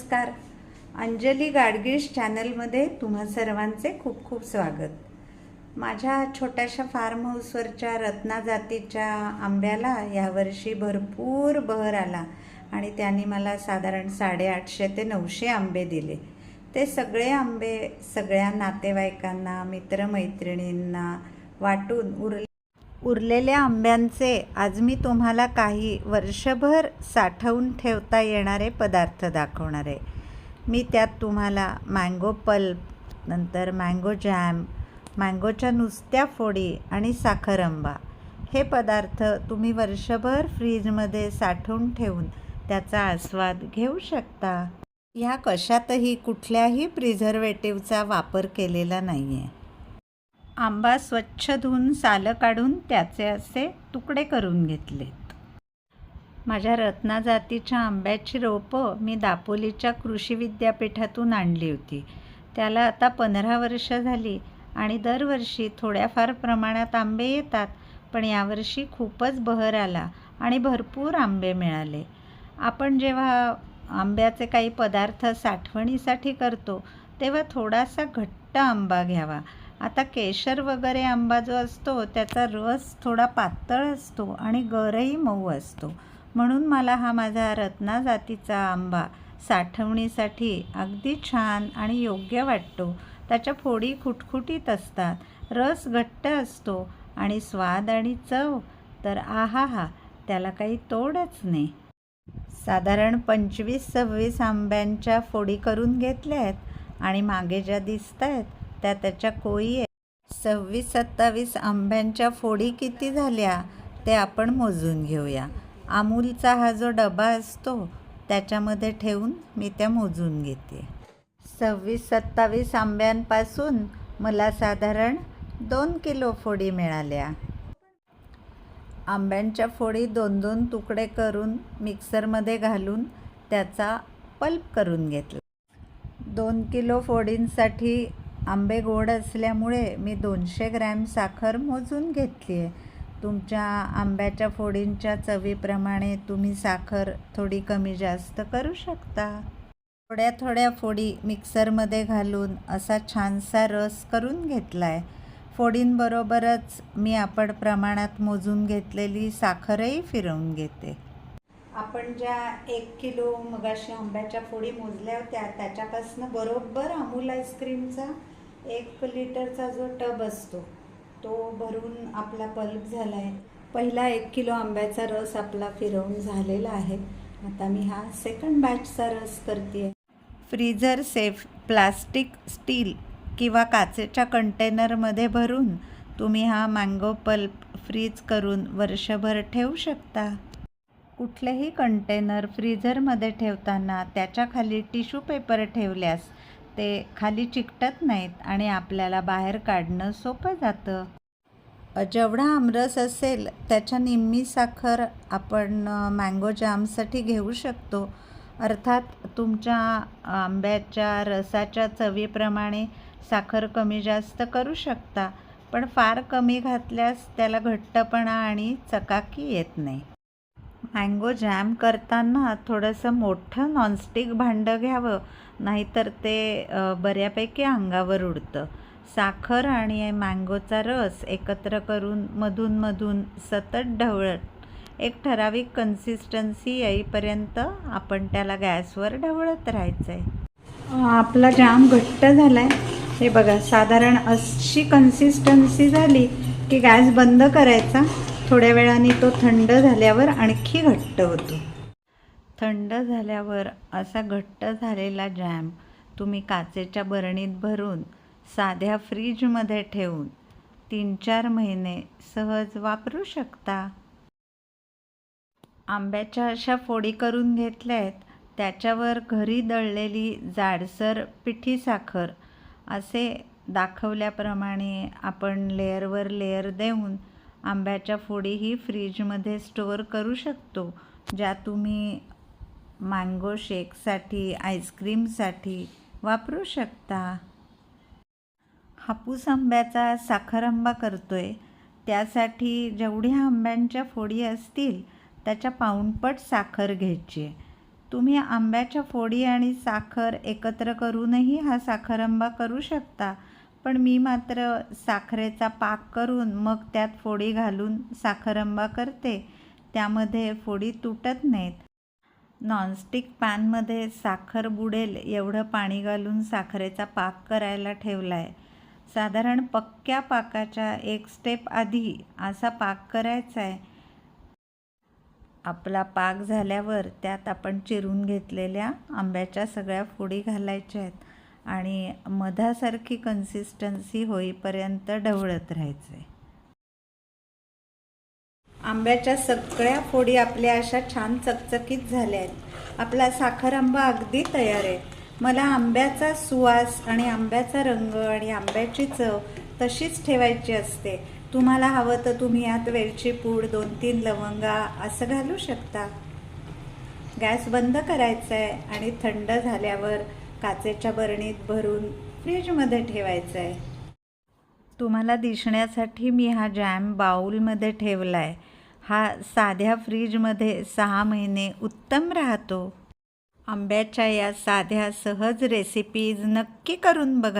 नमस्कार. अंजली गाडगीळ चॅनलमध्ये तुम्हा सर्वांचे खूप खूप स्वागत. माझ्या छोट्याशा फार्म हाऊसवरच्या रत्ना जातीच्या आंब्याला यावर्षी भरपूर बहर आला आणि त्यांनी मला साधारण साडेआठशे ते नऊशे आंबे दिले. ते सगळे आंबे सगळ्या नातेवाईकांना मित्रमैत्रिणींना वाटून उरले उरलेल्या आंब्यांचे आज मी तुम्हाला काही वर्षभर साठवून ठेवता येणारे पदार्थ दाखवणार. आहे मी त्यात तुम्हाला मँगो पल्प नंतर मँगो जॅम मँगोच्या नुसत्या फोडी आणि साखर आंबा. हे पदार्थ तुम्ही वर्षभर फ्रीजमध्ये साठवून ठेवून त्याचा आस्वाद घेऊ शकता. ह्या कशातही कुठल्याही प्रिझर्वेटिव्हचा वापर केलेला नाही आहे आंबा स्वच्छ धुवून सालं काढून त्याचे असे तुकडे करून घेतलेत. माझ्या रत्ना जातीच्या आंब्याची रोपं मी दापोलीच्या कृषी विद्यापीठातून आणली होती. त्याला आता पंधरा वर्ष झाली आणि दरवर्षी थोड्याफार प्रमाणात आंबे येतात पण यावर्षी खूपच बहर आला आणि भरपूर आंबे मिळाले. आपण जेव्हा आंब्याचे काही पदार्थ साठवणीसाठी करतो तेव्हा थोडासा घट्ट आंबा घ्यावा. आता केशर वगैरे आंबा जो असतो त्याचा रस थोडा पातळ असतो आणि गरही मऊ असतो. म्हणून मला हा माझा रत्ना जातीचा आंबा साठवणीसाठी अगदी छान आणि योग्य वाटतो. त्याच्या फोडी खुटखुटीत असतात. रस घट्ट असतो आणि स्वाद आणि चव तर आहा हा त्याला काही तोडच नाही. साधारण पंचवीस सव्वीस आंब्यांच्या फोडी करून घेतल्या आहेत आणि मागे ज्या दिसत आहेत त्या त्याच्या कोळी आहेत सव्वीस सत्तावीस आंब्यांच्या फोडी किती झाल्या ते आपण मोजून घेऊया. अमूलचा हा जो डबा असतो त्याच्यामध्ये ठेवून मी त्या मोजून घेते. सव्वीस सत्तावीस आंब्यांपासून मला साधारण दोन किलो फोडी मिळाल्या. आंब्यांच्या फोडी दोन दोन तुकडे करून मिक्सरमध्ये घालून त्याचा पल्प करून घेतला. दोन किलो फोडींसाठी आंबे गोड असल्यामुळे मी दोनशे ग्रॅम साखर मोजून घेतली आहे. तुमच्या आंब्याच्या फोडींच्या चवीप्रमाणे तुम्ही साखर थोडी कमी जास्त करू शकता. थोड्या थोड्या फोडी मिक्सरमध्ये घालून असा छानसा रस करून घेतला आहे फोडींबरोबरच मी आपण प्रमाणात मोजून घेतलेली साखरही फिरवून घेते. आपण ज्या एक किलो मगाशी आंब्याच्या फोडी मोजल्या होत्या त्याच्यापासून बरोबर अमूल आईस्क्रीमचा एक लिटरचा जो टब असतो तो भरून आपला पल्प झाला आहे पहिला एक किलो आंब्याचा रस आपला फिरवून झालेला आहे. आता मी हा सेकंड बॅचचा रस करते फ्रीजर सेफ प्लास्टिक स्टील किंवा काचेच्या कंटेनरमध्ये भरून तुम्ही हा मँगो पल्प फ्रीज करून वर्षभर ठेवू शकता. कुठलेही कंटेनर फ्रीझरमध्ये ठेवताना त्याच्याखाली टिश्यू पेपर ठेवल्यास ते खाली चिकटत नाहीत आणि आपल्याला बाहेर काढणं सोपं जातं. जेवढा आमरस असेल त्याच्या निम्मी साखर आपण मँगो जामसाठी घेऊ शकतो. अर्थात तुमच्या आंब्याच्या रसाच्या चवीप्रमाणे साखर कमी जास्त करू शकता पण फार कमी घातल्यास त्याला घट्टपणा आणि चकाकी येत नाही. मँगो जॅम करताना थोडंसं मोठं नॉनस्टिक भांडं घ्यावं. नाहीतर ते बऱ्यापैकी अंगावर उडतं. साखर आणि मँगोचा रस एकत्र करून मधूनमधून सतत ढवळत एक ठराविक कन्सिस्टन्सी येईपर्यंत आपण त्याला गॅसवर ढवळत राहायचं आहे आपला जाम घट्ट झाला आहे हे बघा साधारण अशी कन्सिस्टन्सी झाली की गॅस बंद करायचा. थोड्या वेळाने तो थंड झाल्यावर आणखी घट्ट होतो. थंड झाल्यावर असा घट्ट झालेला जॅम तुम्ही काचेच्या बरणीत भरून साध्या फ्रीजमध्ये ठेवून तीन चार महिने सहज वापरू शकता. आंब्याच्या अशा फोडी करून घेतल्या आहेत त्याच्यावर घरी दळलेली जाडसर पिठी साखर असे दाखवल्याप्रमाणे आपण लेअरवर लेअर देऊन आंब्याच्या फोडीही फ्रीजमध्ये स्टोअर करू शकतो ज्या तुम्ही मँगो शेकसाठी आईस्क्रीमसाठी वापरू शकता. हापूस आंब्याचा साखर आंबा करतो आहे त्यासाठी जेवढ्या आंब्यांच्या फोडी असतील त्याच्या पाऊणपट साखर घ्यायची. आहे तुम्ही आंब्याच्या फोडी आणि साखर एकत्र करूनही हा साखरांबा करू शकता. पण मी मात्र साखरेचा पाक करून मग त्यात फोडी घालून साखरंबा करते. त्यामध्ये फोडी तुटत नाहीत. नॉनस्टिक पॅनमध्ये साखर बुडेल एवढं पाणी घालून साखरेचा पाक करायला ठेवला आहे साधारण पक्क्या पाकाच्या एक स्टेप आधी असा पाक करायचा आहे आपला पाक झाल्यावर त्यात आपण चिरून घेतलेल्या आंब्याच्या सगळ्या फोडी घालायच्या आहेत. आणि मधासारखी कन्सिस्टन्सी होईपर्यंत ढवळत राहायचं. आहे आंब्याच्या सगळ्या फोडी आपल्या अशा छान चकचकीत झाल्या आहेत. आपला साखर आंबा अगदी तयार आहे. मला आंब्याचा सुवास आणि आंब्याचा रंग आणि आंब्याची चव तशीच ठेवायची असते. तुम्हाला हवं तर तुम्ही यात वेलची पूड दोन तीन लवंगा असं घालू शकता. गॅस बंद करायचा आहे आणि थंड झाल्यावर काचेच्या बरणीत भरून फ्रीजमध्ये ठेवायचं आहे तुम्हाला दिसण्यासाठी मी हा जॅम बाऊलमध्ये ठेवला आहे हा साध्या फ्रीजमध्ये सहा महिने उत्तम राहतो. आंब्याच्या या साध्या सहज रेसिपीज नक्की करून बघा.